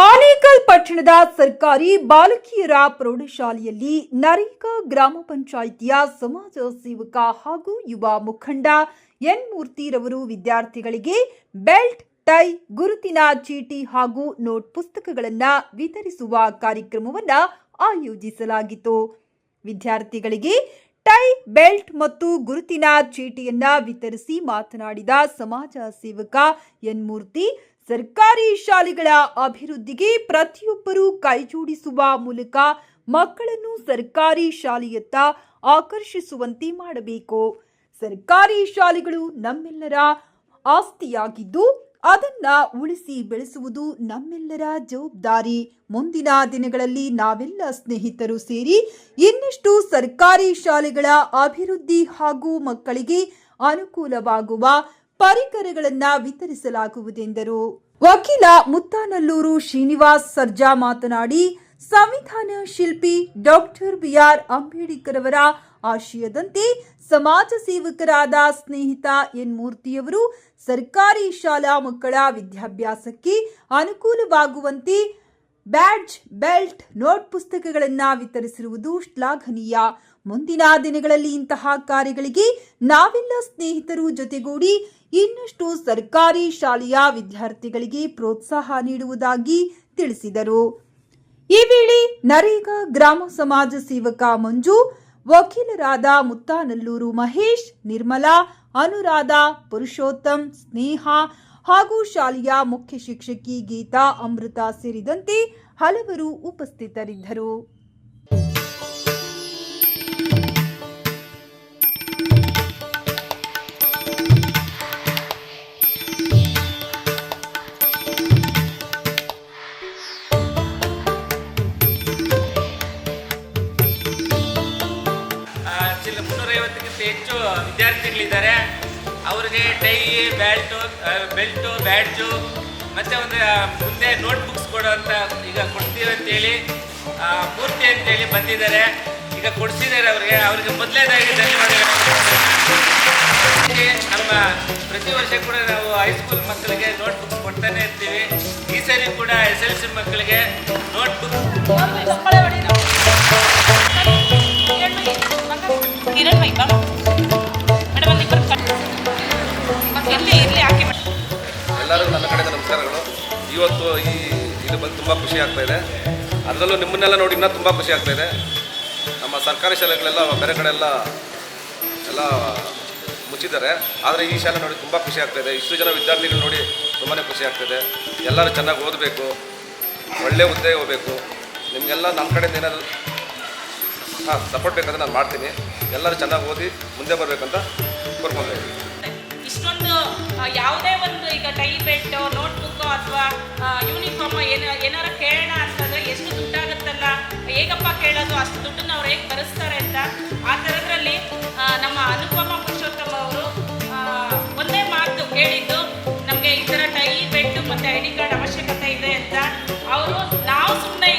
ಆನೇಕಲ್ ಪಟ್ಟಣದ ಸರ್ಕಾರಿ ಬಾಲಕಿಯರ ಪ್ರೌಢಶಾಲೆಯಲ್ಲಿ ನರೇಗಾ ಗ್ರಾಮ ಪಂಚಾಯಿತಿಯ ಸಮಾಜ ಸೇವಕ ಹಾಗೂ ಯುವ ಮುಖಂಡ ಎನ್ ಮೂರ್ತಿರವರು ವಿದ್ಯಾರ್ಥಿಗಳಿಗೆ ಬೆಲ್ಟ್, ಟೈ, ಗುರುತಿನ ಚೀಟಿ ಹಾಗೂ ನೋಟ್ ಪುಸ್ತಕಗಳನ್ನು ವಿತರಿಸುವ ಕಾರ್ಯಕ್ರಮವನ್ನು ಆಯೋಜಿಸಲಾಗಿತ್ತು. ವಿದ್ಯಾರ್ಥಿಗಳಿಗೆ ಟೈ, ಬೆಲ್ಟ್ ಮತ್ತು ಗುರುತಿನ ಚೀಟಿಯನ್ನ ವಿತರಿಸಿ ಮಾತನಾಡಿದ ಸಮಾಜ ಸೇವಕ ಎನ್ ಮೂರ್ತಿ ಸರ್ಕಾರಿ ಶಾಲೆಗಳ ಅಭಿವೃದ್ಧಿಗೆ ಪ್ರತಿಯೊಬ್ಬರೂ ಕೈಜೋಡಿಸುವ ಮೂಲಕ ಮಕ್ಕಳನ್ನು ಸರ್ಕಾರಿ ಶಾಲೆಯತ್ತ ಆಕರ್ಷಿಸುವಂತೆ ಮಾಡಬೇಕು. ಸರ್ಕಾರಿ ಶಾಲೆಗಳು ನಮ್ಮೆಲ್ಲರ ಆಸ್ತಿಯಾಗಿದ್ದು, ಅದನ್ನ ಉಳಿಸಿ ಬೆಳೆಸುವುದು ನಮ್ಮೆಲ್ಲರ ಜವಾಬ್ದಾರಿ. ಮುಂದಿನ ದಿನಗಳಲ್ಲಿ ನಾವೆಲ್ಲ ಸ್ನೇಹಿತರು ಸೇರಿ ಇನ್ನಷ್ಟು ಸರ್ಕಾರಿ ಶಾಲೆಗಳ ಅಭಿವೃದ್ಧಿ ಹಾಗೂ ಮಕ್ಕಳಿಗೆ ಅನುಕೂಲವಾಗುವ ಪರಿಕರಗಳನ್ನ ವಿತರಿಸಲಾಗುವುದೆಂದರು. ವಕೀಲ ಮುತ್ತಾನಲ್ಲೂರು ಶ್ರೀನಿವಾಸ್ ಸರ್ಜಾ ಮಾತನಾಡಿ, ಸಂವಿಧಾನ ಶಿಲ್ಪಿ ಡಾಕ್ಟರ್ ಬಿಆರ್ ಅಂಬೇಡ್ಕರ್ ಅವರ ಆಶಯದಂತೆ ಸಮಾಜ ಸೇವಕರಾದ ಸ್ನೇಹಿತ ಎನ್ ಮೂರ್ತಿಯವರು ಸರ್ಕಾರಿ ಶಾಲಾ ಮಕ್ಕಳ ವಿದ್ಯಾಭ್ಯಾಸಕ್ಕೆ ಅನುಕೂಲವಾಗುವಂತೆ ಬ್ಯಾಡ್ಜ್, ಬೆಲ್ಟ್, ನೋಟ್ ಪುಸ್ತಕಗಳನ್ನು ವಿತರಿಸಿರುವುದು ಶ್ಲಾಘನೀಯ. ಮುಂದಿನ ದಿನಗಳಲ್ಲಿ ಇಂತಹ ಕಾರ್ಯಗಳಿಗೆ ನಾವೆಲ್ಲ ಸ್ನೇಹಿತರು ಜೊತೆಗೂಡಿ ಇನ್ನಷ್ಟು ಸರ್ಕಾರಿ ಶಾಲೆಯ ವಿದ್ಯಾರ್ಥಿಗಳಿಗೆ ಪ್ರೋತ್ಸಾಹ ನೀಡುವುದಾಗಿ ತಿಳಿಸಿದರು. ಈ ವೇಳೆ ನರೇಗಾ ಗ್ರಾಮ ಸಮಾಜ ಸೇವಕ ಮಂಜು, ವಕೀಲರಾದ ಮುತ್ತಾನಲ್ಲೂರು ಮಹೇಶ್, ನಿರ್ಮಲಾ, ಅನುರಾಧ, ಪುರುಷೋತ್ತಮ್, ಸ್ನೇಹ ಹಾಗೂ ಶಾಲೆಯ ಮುಖ್ಯ ಶಿಕ್ಷಕಿ ಗೀತಾ, ಅಮೃತ ಸೇರಿದಂತೆ ಹಲವರು ಉಪಸ್ಥಿತರಿದ್ದರು. ಅವರಿಗೆ ಟೈ ಬ್ಯಾಲ್ಟು ಬೆಲ್ಟು ಬ್ಯಾಡ್ಜು ಮತ್ತು ಒಂದು ಮುಂದೆ ನೋಟ್ ಬುಕ್ಸ್ ಅಂತ ಈಗ ಕೊಡ್ತೀವಿ ಅಂತೇಳಿ ಪೂರ್ತಿ ಮೂರ್ತಿ ಅಂತೇಳಿ ಬಂದಿದ್ದಾರೆ. ಈಗ ಕೊಡಿಸಿದ್ದಾರೆ ಅವ್ರಿಗೆ. ಅವ್ರಿಗೆ ಮೊದಲೇದಾಗಿ ಧನ್ಯವಾದಗಳು. ನಮ್ಮ ಪ್ರತಿ ವರ್ಷ ಕೂಡ ನಾವು ಹೈಸ್ಕೂಲ್ ಮಕ್ಕಳಿಗೆ ನೋಟ್ ಬುಕ್ಸ್ ಕೊಡ್ತಾನೆ ಇರ್ತೀವಿ. ಈ ಸರಿ ಕೂಡ ಎಸ್ ಎಲ್ ಸಿ ಮಕ್ಕಳಿಗೆ ನೋಟ್ ಬುಕ್ ಬಂದು ತುಂಬ ಖುಷಿ ಆಗ್ತಾ ಇದೆ. ಅದರಲ್ಲೂ ನಿಮ್ಮನ್ನೆಲ್ಲ ನೋಡಿ ಇನ್ನೂ ತುಂಬ ಖುಷಿ ಆಗ್ತಾ ಇದೆ. ನಮ್ಮ ಸರ್ಕಾರಿ ಶಾಲೆಗಳೆಲ್ಲ ಬೇರೆ ಕಡೆ ಎಲ್ಲ ಎಲ್ಲ ಮುಚ್ಚಿದ್ದಾರೆ. ಆದರೆ ಈ ಶಾಲೆ ನೋಡಿ ತುಂಬ ಖುಷಿ ಆಗ್ತಾ ಇದೆ. ಇಷ್ಟು ಜನ ವಿದ್ಯಾರ್ಥಿಗಳು ನೋಡಿ ತುಂಬಾ ಖುಷಿ ಆಗ್ತಿದೆ ಎಲ್ಲರೂ ಚೆನ್ನಾಗಿ ಓದಬೇಕು. ಒಳ್ಳೆ ಹುದ್ದೆ ಹೋಗಬೇಕು ನಿಮಗೆಲ್ಲ ನಮ್ಮ ಕಡೆಯಿಂದ ಏನಾದರೂ ಹಾಂ ಸಪೋರ್ಟ್ ಬೇಕಂದ್ರೆ ನಾನು ಮಾಡ್ತೀನಿ. ಎಲ್ಲರೂ ಚೆನ್ನಾಗಿ ಓದಿ ಮುಂದೆ ಬರಬೇಕಂತ ಕೋರ್ಕೊಂಡು ಇಷ್ಟೊಂದು ಯಾವುದೇ ಒಂದು ಈಗ ಟೈಪೆಟ್ಟು ನೋಟ್ಬುಕ್ಕು ನೋಟ್ಬುಕ್ ಅಥವಾ ಯೂನಿಫಾರ್ಮ್ ಕೇಳೋದು ಅಷ್ಟು ದುಡ್ಡನ್ನು ಅವ್ರು ಹೇಗೆ ಭರಿಸ್ತಾರೆ ಅಂತ ಆ ಥರದ್ರಲ್ಲಿ ನಮ್ಮ ಅನುಪಮ ಪುರುಷೋತ್ತಮ ಅವರು ಒಂದೇ ಮಾತು ಕೇಳಿದ್ದು ನಮಗೆ ಈ ಥರ ಟೈ ಬೆಲ್ಟ್ ಮತ್ತು ಐ ಕಾರ್ಡ್ ಅವಶ್ಯಕತೆ ಇದೆ ಅಂತ. ಅವರು, ನಾವು ಸುಮ್ಮನೆ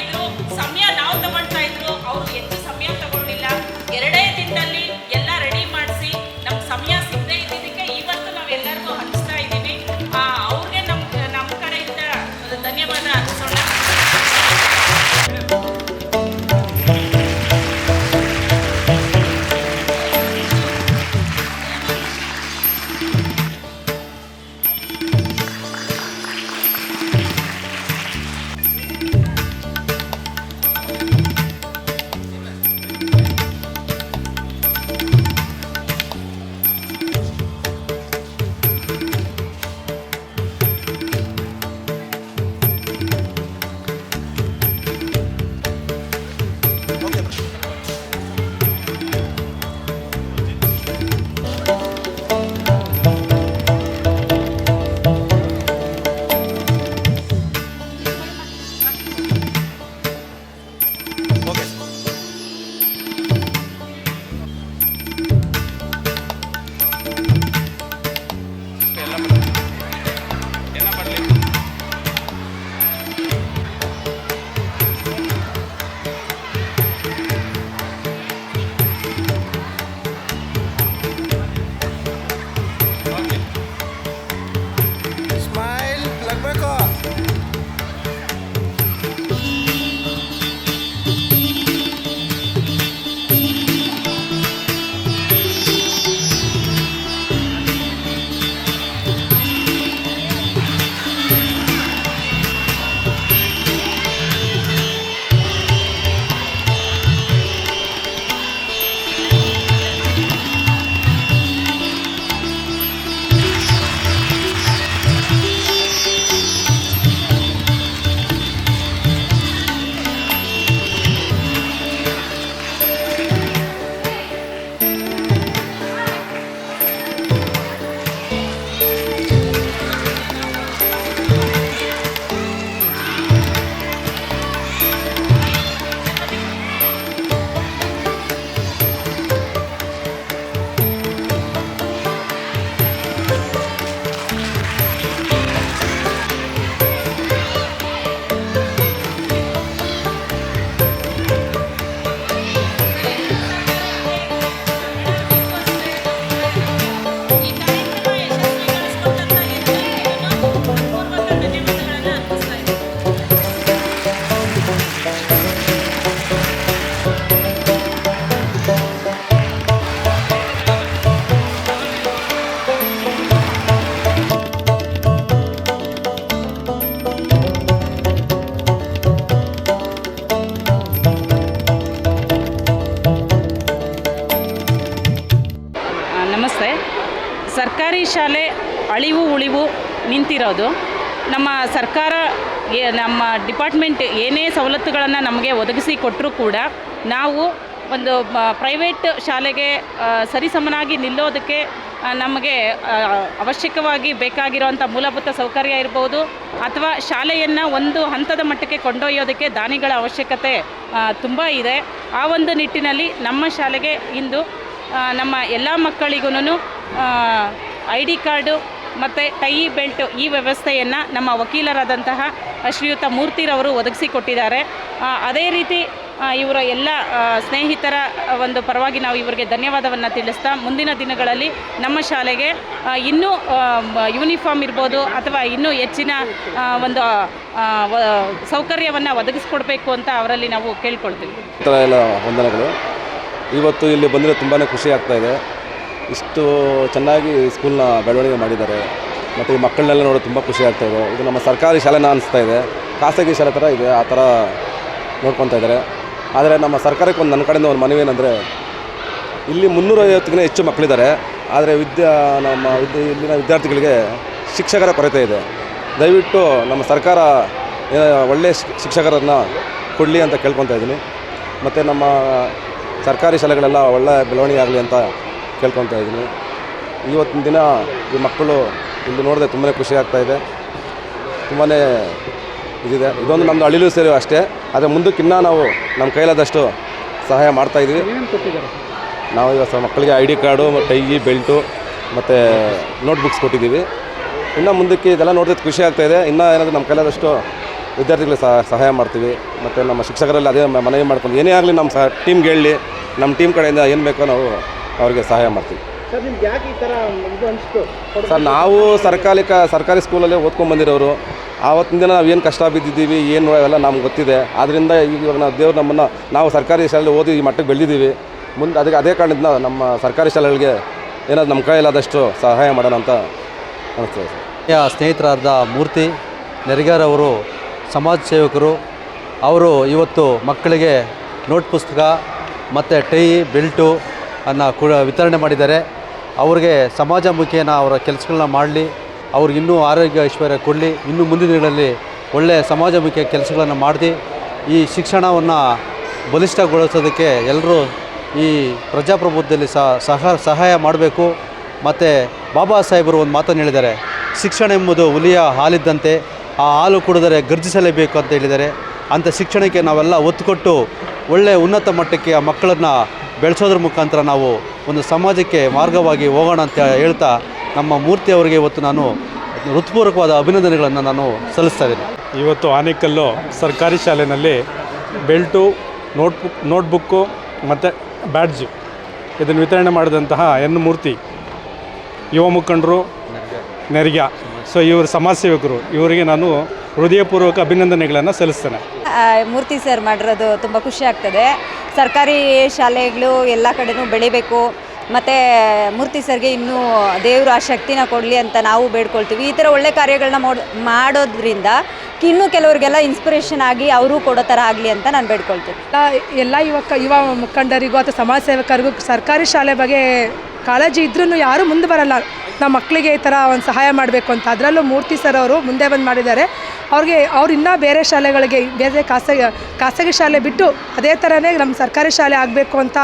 ಸರ್ಕಾರಿ ಶಾಲೆ ಅಳಿವು ಉಳಿವು ನಿಂತಿರೋದು. ನಮ್ಮ ಸರ್ಕಾರ ನಮ್ಮ ಡಿಪಾರ್ಟ್ಮೆಂಟ್ ಏನೇ ಸವಲತ್ತುಗಳನ್ನು ನಮಗೆ ಒದಗಿಸಿ ಕೊಟ್ಟರೂ ಕೂಡ ನಾವು ಒಂದು ಪ್ರೈವೇಟ್ ಶಾಲೆಗೆ ಸರಿಸಮನಾಗಿ ನಿಲ್ಲೋದಕ್ಕೆ ನಮಗೆ ಅವಶ್ಯಕವಾಗಿ ಬೇಕಾಗಿರುವಂಥ ಮೂಲಭೂತ ಸೌಕರ್ಯ ಇರ್ಬೋದು ಅಥವಾ ಶಾಲೆಯನ್ನು ಒಂದು ಹಂತದ ಮಟ್ಟಕ್ಕೆ ಕೊಂಡೊಯ್ಯೋದಕ್ಕೆ ದಾನಿಗಳ ಅವಶ್ಯಕತೆ ತುಂಬ ಇದೆ. ಆ ಒಂದು ನಿಟ್ಟಿನಲ್ಲಿ ನಮ್ಮ ಶಾಲೆಗೆ ಇಂದು ನಮ್ಮ ಎಲ್ಲ ಮಕ್ಕಳಿಗೂ ಐ ಡಿ ಕಾರ್ಡು ಮತ್ತು ಟೈ ಬೆಲ್ಟು ಈ ವ್ಯವಸ್ಥೆಯನ್ನು ನಮ್ಮ ವಕೀಲರಾದಂತಹ ಶ್ರೀಯುತ ಮೂರ್ತಿರವರು ಒದಗಿಸಿಕೊಟ್ಟಿದ್ದಾರೆ ಅದೇ ರೀತಿ ಇವರ ಎಲ್ಲ ಸ್ನೇಹಿತರ ಒಂದು ಪರವಾಗಿ ನಾವು ಇವರಿಗೆ ಧನ್ಯವಾದವನ್ನು ತಿಳಿಸ್ತಾ ಮುಂದಿನ ದಿನಗಳಲ್ಲಿ ನಮ್ಮ ಶಾಲೆಗೆ ಇನ್ನೂ ಯೂನಿಫಾರ್ಮ್ ಇರ್ಬೋದು ಅಥವಾ ಇನ್ನೂ ಹೆಚ್ಚಿನ ಒಂದು ಸೌಕರ್ಯವನ್ನು ಒದಗಿಸ್ಕೊಡ್ಬೇಕು ಅಂತ ಅವರಲ್ಲಿ ನಾವು ಕೇಳ್ಕೊಳ್ತೀವಿ. ವಂದನೆಗಳು ಇವತ್ತು ಇಲ್ಲಿ ಬಂದರೆ ತುಂಬಾ ಖುಷಿ ಆಗ್ತಾ ಇದೆ. ಇಷ್ಟು ಚೆನ್ನಾಗಿ ಸ್ಕೂಲ್ನ ಬೆಳವಣಿಗೆ ಮಾಡಿದ್ದಾರೆ. ಮತ್ತು ಈ ಮಕ್ಕಳನ್ನೆಲ್ಲ ನೋಡೋದು ತುಂಬ ಖುಷಿ ಇದೆ. ಇದು ನಮ್ಮ ಸರ್ಕಾರಿ ಶಾಲೆನ ಅನಿಸ್ತಾ ಇದೆ. ಖಾಸಗಿ ಶಾಲೆ ಥರ ಇದೆ, ಆ ಥರ ನೋಡ್ಕೊತಾ ಇದ್ದಾರೆ. ಆದರೆ ನಮ್ಮ ಸರ್ಕಾರಕ್ಕೆ ಒಂದು ನನ್ನ ಕಡೆಯಿಂದ ಒಂದು ಮನವಿ ಏನಂದರೆ ಇಲ್ಲಿ ಮುನ್ನೂರೈವತ್ತಕ್ಕಿಂತ ಹೆಚ್ಚು ಮಕ್ಕಳಿದ್ದಾರೆ. ಆದರೆ ವಿದ್ಯಾ, ನಮ್ಮ ವಿದ್ಯೆ, ಇಲ್ಲಿನ ವಿದ್ಯಾರ್ಥಿಗಳಿಗೆ ಶಿಕ್ಷಕರ ಕೊರತೆ ಇದೆ. ದಯವಿಟ್ಟು ನಮ್ಮ ಸರ್ಕಾರ ಒಳ್ಳೆಯ ಶಿಕ್- ಶಿಕ್ಷಕರನ್ನು ಕೊಡಲಿ ಅಂತ ಕೇಳ್ಕೊತಾ ಇದ್ದೀನಿ. ಮತ್ತು ನಮ್ಮ ಸರ್ಕಾರಿ ಶಾಲೆಗಳೆಲ್ಲ ಒಳ್ಳೆಯ ಬೆಳವಣಿಗೆ ಆಗಲಿ ಅಂತ ಕೇಳ್ಕೊತಾ ಇದ್ದೀನಿ. ಇವತ್ತಿನ ದಿನ ಈ ಮಕ್ಕಳು ಇಲ್ಲಿ ನೋಡಿದ್ರೆ ತುಂಬಾ ಖುಷಿ ಆಗ್ತಾ ಇದೆ. ತುಂಬಾ ಇದಿದೆ. ಇದೊಂದು ನಮ್ಮದು ಅಳಿಲು ಸೇರಿ ಅಷ್ಟೇ. ಆದರೆ ಮುಂದಕ್ಕಿನ್ನ ನಾವು ನಮ್ಮ ಕೈಲಾದಷ್ಟು ಸಹಾಯ ಮಾಡ್ತಾಯಿದ್ದೀವಿ ನಾವು ಇವತ್ತು ಸ ಮಕ್ಕಳಿಗೆ I D card tie belt ಮತ್ತು ನೋಟ್ಬುಕ್ಸ್ ಕೊಟ್ಟಿದ್ದೀವಿ. ಇನ್ನು ಮುಂದಕ್ಕೆ ಇದೆಲ್ಲ ನೋಡಿದ್ರೆ ಖುಷಿ ಆಗ್ತಾ ಇದೆ. ಇನ್ನೂ ಏನಾದರೂ ನಮ್ಮ ಕೈಲಾದಷ್ಟು ವಿದ್ಯಾರ್ಥಿಗಳಿಗೆ ಸಹ ಸಹಾಯ ಮಾಡ್ತೀವಿ. ಮತ್ತು ನಮ್ಮ ಶಿಕ್ಷಕರಲ್ಲಿ ಅದೇ ಮನವಿ ಮಾಡ್ಕೊಂಡು ಏನೇ ಆಗಲಿ ನಮ್ಮ ಸಹ ಟೀಮ್ಗೆ ಹೇಳಿ ನಮ್ಮ ಟೀಮ್ ಕಡೆಯಿಂದ ಏನು ಬೇಕೋ ನಾವು ಅವ್ರಿಗೆ ಸಹಾಯ ಮಾಡ್ತೀವಿ. ಸರ್ ನಿಮ್ಗೆ ಯಾಕೆ ಈ ಥರ ಇದು ಅನಿಸ್ತು? ಸರ್ ನಾವು ಸರ್ಕಾರಿ ಕ ಸರ್ಕಾರಿ ಸ್ಕೂಲಲ್ಲೇ ಓದ್ಕೊಂಡು ಬಂದಿರೋರು ಆವತ್ತಿನ ದಿನ ನಾವು ಏನು ಕಷ್ಟ ಬಿದ್ದಿದ್ದೀವಿ ಏನು ಎಲ್ಲ ನಮ್ಗೆ ಗೊತ್ತಿದೆ. ಆದ್ದರಿಂದ ಇವಾಗ ನಾವು ದೇವ್ರು ನಮ್ಮನ್ನು ನಾವು ಸರ್ಕಾರಿ ಶಾಲೆಯಲ್ಲಿ ಓದಿ ಈ ಮಟ್ಟಕ್ಕೆ ಬೆಳೆದಿದ್ದೀವಿ. ಮುಂದೆ ಅದಕ್ಕೆ ಅದೇ ಕಾರಣದಿಂದ ನಮ್ಮ ಸರ್ಕಾರಿ ಶಾಲೆಗಳಿಗೆ ಏನಾದ್ರು ನಮ್ಮ ಕೈಲಾದಷ್ಟು ಸಹಾಯ ಮಾಡೋಣ ಅಂತ ಅನಿಸ್ತದೆ ಸರ್. ಯ ಸ್ನೇಹಿತರಾದ ಮೂರ್ತಿ ನೆರಿಗಾರವರು ಸಮಾಜ ಸೇವಕರು ಅವರು ಇವತ್ತು ಮಕ್ಕಳಿಗೆ ನೋಟ್ ಪುಸ್ತಕ ಮತ್ತು ಟೈ ಬೆಲ್ಟು ಅನ್ನು ಕೂಡ ವಿತರಣೆ ಮಾಡಿದ್ದಾರೆ. ಅವ್ರಿಗೆ ಸಮಾಜಮುಖಿಯನ್ನು ಅವರ ಕೆಲಸಗಳನ್ನ ಮಾಡಲಿ, ಅವ್ರಿಗೆ ಇನ್ನೂ ಆರೋಗ್ಯ ಐಶ್ವರ್ಯ ಕೊಡಲಿ, ಇನ್ನೂ ಮುಂದಿನ ದಿನಗಳಲ್ಲಿ ಒಳ್ಳೆಯ ಸಮಾಜಮುಖಿಯ ಕೆಲಸಗಳನ್ನು ಮಾಡಿ ಈ ಶಿಕ್ಷಣವನ್ನು ಬಲಿಷ್ಠಗೊಳಿಸೋದಕ್ಕೆ ಎಲ್ಲರೂ ಈ ಪ್ರಜಾಪ್ರಭುತ್ವದಲ್ಲಿ ಸಹ ಸಹಾಯ ಮಾಡಬೇಕು. ಮತ್ತು ಬಾಬಾ ಸಾಹೇಬರು ಒಂದು ಮಾತನ್ನು ಹೇಳಿದ್ದಾರೆ, ಶಿಕ್ಷಣ ಎಂಬುದು ಹುಲಿಯ ಹಾಲಿದ್ದಂತೆ, ಆ ಹಾಲು ಕುಡಿದರೆ ಗರ್ಜಿಸಲೇಬೇಕು ಅಂತ ಹೇಳಿದ್ದಾರೆ. ಅಂಥ ಶಿಕ್ಷಣಕ್ಕೆ ನಾವೆಲ್ಲ ಒತ್ತು ಕೊಟ್ಟು ಒಳ್ಳೆಯ ಉನ್ನತ ಮಟ್ಟಕ್ಕೆ ಆ ಮಕ್ಕಳನ್ನು ಬೆಳೆಸೋದ್ರ ಮುಖಾಂತರ ನಾವು ಒಂದು ಸಮಾಜಕ್ಕೆ ಮಾರ್ಗವಾಗಿ ಹೋಗೋಣ ಅಂತ ಹೇಳ್ತಾ ನಮ್ಮ ಮೂರ್ತಿ ಅವರಿಗೆ ಇವತ್ತು ನಾನು ಹೃತ್ಪೂರ್ವಕವಾದ ಅಭಿನಂದನೆಗಳನ್ನು ನಾನು ಸಲ್ಲಿಸ್ತಾ ಇದ್ದೀನಿ. ಇವತ್ತು ಆನೇಕಲ್ಲು ಸರ್ಕಾರಿ ಶಾಲೆಯಲ್ಲಿ ಬೆಲ್ಟು ನೋಟ್ಬುಕ್ ನೋಟ್ಬುಕ್ಕು ಮತ್ತು ಬ್ಯಾಡ್ಜು ಇದನ್ನು ವಿತರಣೆ ಮಾಡಿದಂತಹ ಎನ್ ಮೂರ್ತಿ ಯುವ ಮುಖಂಡರು ನೆರಿಗ ಸೊ ಇವರು ಸಮಾಜ ಸೇವಕರು. ಇವರಿಗೆ ನಾನು ಹೃದಯಪೂರ್ವಕ ಅಭಿನಂದನೆಗಳನ್ನು ಸಲ್ಲಿಸ್ತೇನೆ. ಮೂರ್ತಿ ಸರ್ ಮಾಡಿರೋದು ತುಂಬ ಖುಷಿ ಆಗ್ತದೆ. ಸರ್ಕಾರಿ ಶಾಲೆಗಳು ಎಲ್ಲ ಕಡೆನೂ ಬೆಳಿಬೇಕು. ಮತ್ತು ಮೂರ್ತಿ ಸರ್ಗೆ ಇನ್ನೂ ದೇವರು ಆ ಶಕ್ತಿನ ಕೊಡಲಿ ಅಂತ ನಾವು ಬೇಡ್ಕೊಳ್ತೀವಿ. ಈ ಥರ ಒಳ್ಳೆ ಕಾರ್ಯಗಳನ್ನ ಮಾಡ್ ಮಾಡೋದ್ರಿಂದ ಇನ್ನೂ ಕೆಲವರಿಗೆಲ್ಲ ಇನ್ಸ್ಪಿರೇಷನ್ ಆಗಿ ಅವರು ಕೊಡೋ ಥರ ಆಗಲಿ ಅಂತ ನಾನು ಬೇಡ್ಕೊಳ್ತೀನಿ. ಎಲ್ಲ ಯುವಕ ಯುವ ಮುಖಂಡರಿಗೂ ಅಥವಾ ಸಮಾಜ ಸೇವಕರಿಗೂ ಸರ್ಕಾರಿ ಶಾಲೆ ಬಗ್ಗೆ ಕಾಳಜಿ ಇದ್ರೂ ಯಾರೂ ಮುಂದೆ ಬರಲ್ಲ ನಮ್ಮ ಮಕ್ಕಳಿಗೆ ಈ ಥರ ಒಂದು ಸಹಾಯ ಮಾಡಬೇಕು ಅಂತ. ಅದರಲ್ಲೂ ಮೂರ್ತಿ ಸರ್ ಅವರು ಮುಂದೆ ಬಂದು ಮಾಡಿದ್ದಾರೆ. ಅವ್ರಿಗೆ ಅವ್ರು ಇನ್ನೂ ಬೇರೆ ಶಾಲೆಗಳಿಗೆ, ಬೇರೆ ಖಾಸಗಿ ಖಾಸಗಿ ಶಾಲೆ ಬಿಟ್ಟು ಅದೇ ಥರನೇ ನಮ್ಮ ಸರ್ಕಾರಿ ಶಾಲೆ ಆಗಬೇಕು ಅಂತ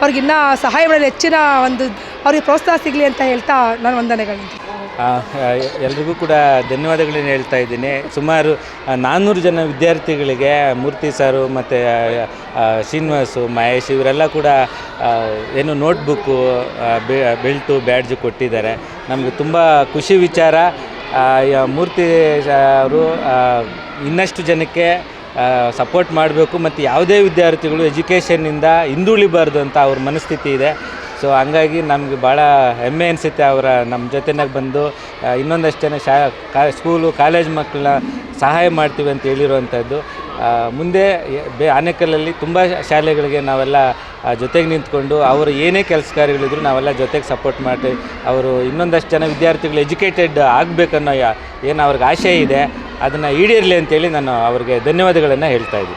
ಅವ್ರಿಗಿನ್ನೂ ಸಹಾಯ ಮಾಡಲು ಹೆಚ್ಚಿನ ಒಂದು ಅವ್ರಿಗೆ ಪ್ರೋತ್ಸಾಹ ಸಿಗಲಿ ಅಂತ ಹೇಳ್ತಾ ನಾನು ವಂದನೆಗಳು ಎಲ್ರಿಗೂ ಕೂಡ ಧನ್ಯವಾದಗಳನ್ನು ಹೇಳ್ತಾ ಇದ್ದೀನಿ. ಸುಮಾರು ನಾನ್ನೂರು ಜನ ವಿದ್ಯಾರ್ಥಿಗಳಿಗೆ, ಮೂರ್ತಿ ಸಾರು ಮತ್ತು ಶ್ರೀನಿವಾಸು, ಮಹೇಶ್ ಇವರೆಲ್ಲ ಕೂಡ ಏನು ನೋಟ್ಬುಕ್ಕು ಬೆಲ್ಟು ಬ್ಯಾಡ್ಜು ಕೊಟ್ಟಿದ್ದಾರೆ. ನಮಗೆ ತುಂಬ ಖುಷಿ ವಿಚಾರ. ಮೂರ್ತಿ ಅವರು ಇನ್ನಷ್ಟು ಜನಕ್ಕೆ ಸಪೋರ್ಟ್ ಮಾಡಬೇಕು. ಮತ್ತು ಯಾವುದೇ ವಿದ್ಯಾರ್ಥಿಗಳು ಎಜುಕೇಷನ್ನಿಂದ ಹಿಂದುಳಿಬಾರ್ದು ಅಂತ ಅವ್ರ ಮನಸ್ಥಿತಿ ಇದೆ. ಸೊ ಹಂಗಾಗಿ ನಮಗೆ ಭಾಳ ಹೆಮ್ಮೆ ಅನಿಸುತ್ತೆ ಅವರ ನಮ್ಮ ಜೊತೆನಾಗ ಬಂದು ಇನ್ನೊಂದಷ್ಟು ಜನ ಶಾ, ಕಾ ಸ್ಕೂಲು ಕಾಲೇಜ್ ಮಕ್ಕಳನ್ನ ಸಹಾಯ ಮಾಡ್ತೀವಿ ಅಂತ ಹೇಳಿರುವಂಥದ್ದು. ಮುಂದೆ ಬೇ, ಆನೇಕಲ್ಲಲ್ಲಿ ತುಂಬ ಶಾಲೆಗಳಿಗೆ ನಾವೆಲ್ಲ ಜೊತೆಗೆ ನಿಂತ್ಕೊಂಡು ಅವರು ಏನೇ ಕೆಲಸ ಕಾರ್ಯಗಳಿದ್ರು ನಾವೆಲ್ಲ ಜೊತೆಗೆ ಸಪೋರ್ಟ್ ಮಾಡಿ, ಅವರು ಇನ್ನೊಂದಷ್ಟು ಜನ ವಿದ್ಯಾರ್ಥಿಗಳು ಎಜುಕೇಟೆಡ್ ಆಗಬೇಕನ್ನೋ ಏನು ಅವ್ರಿಗೆ ಆಶೆ ಇದೆ, ಅದನ್ನು ಈಡೇರಲಿ ಅಂತೇಳಿ ನಾನು ಅವ್ರಿಗೆ ಧನ್ಯವಾದಗಳನ್ನು ಹೇಳ್ತಾ ಇದ್ದೀನಿ.